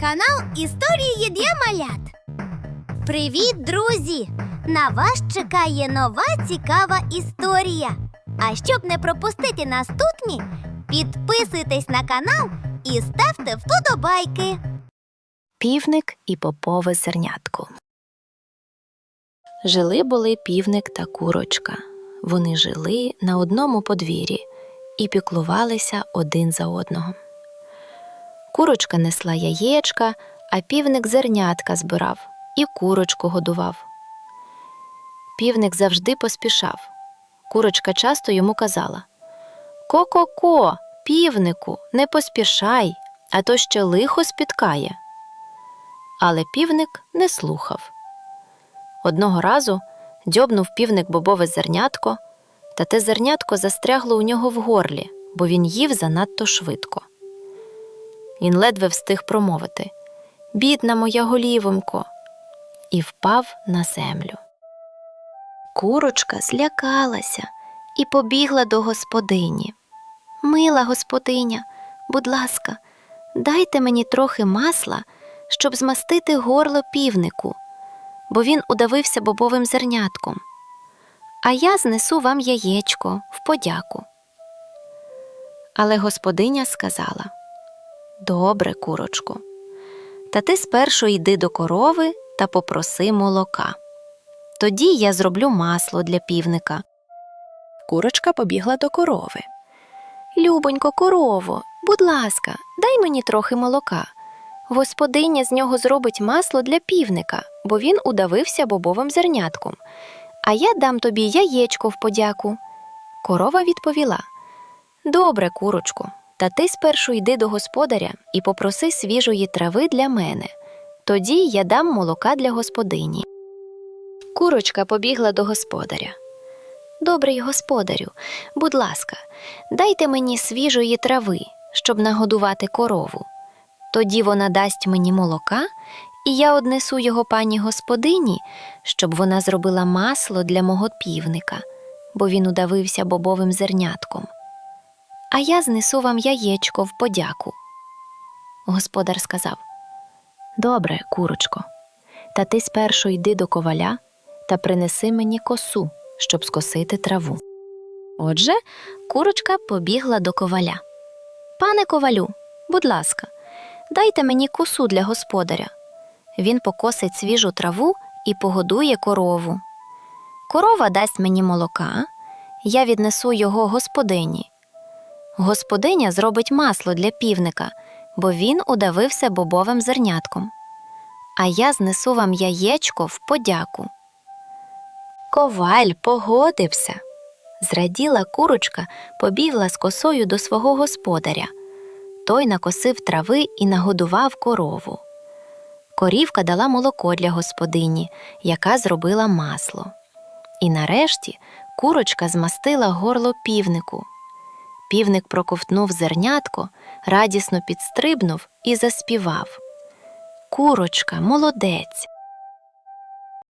канал Історії для малят. Привіт, друзі! На вас чекає нова цікава історія. А щоб не пропустити наступні, підписуйтесь на канал і ставте вподобайки. Півник і попове зернятко. Жили були півник та курочка. Вони жили на одному подвір'ї і піклувалися один за одного. Курочка несла яєчка, а півник зернятка збирав і курочку годував. Півник завжди поспішав. Курочка часто йому казала Ко-ко-ко, півнику, не поспішай, а то ще лихо спіткає. Але півник не слухав. Одного разу дзьобнув півник бобове зернятко, та те зернятко застрягло у нього в горлі, бо він їв занадто швидко. Він ледве встиг промовити Бідна моя голівонько, і впав на землю. Курочка злякалася і побігла до господині. Мила господиня, будь ласка, дайте мені трохи масла, щоб змастити горло півнику, бо він удавився бобовим зернятком. А я знесу вам яєчко в подяку. Але господиня сказала Добре, курочко, та ти спершу йди до корови та попроси молока. Тоді я зроблю масло для півника. Курочка побігла до корови. Любонько, корово, будь ласка, дай мені трохи молока. Господиня з нього зробить масло для півника, бо він удавився бобовим зернятком. А я дам тобі яєчко в подяку. Корова відповіла Добре, курочко, та ти спершу йди до господаря і попроси свіжої трави для мене. Тоді я дам молока для господині. Курочка побігла до господаря. Добрий господарю, будь ласка, дайте мені свіжої трави, щоб нагодувати корову. Тоді вона дасть мені молока, і я однесу його пані господині, щоб вона зробила масло для мого півника, бо він удавився бобовим зернятком. А я знесу вам яєчко в подяку. Господар сказав: Добре, курочко, та ти спершу йди до коваля та принеси мені косу, щоб скосити траву. Отже, курочка побігла до коваля. Пане ковалю, будь ласка, дайте мені косу для господаря. Він покосить свіжу траву і погодує корову. Корова дасть мені молока, я віднесу його господині. Господиня зробить масло для півника, бо він удавився бобовим зернятком. А я знесу вам яєчко в подяку. Коваль погодився. Зраділа курочка, побігла з косою до свого господаря. Той накосив трави і нагодував корову. Корівка дала молоко для господині, яка зробила масло. І нарешті курочка змастила горло півнику. Півник проковтнув зернятко, радісно підстрибнув і заспівав. Курочка, молодець,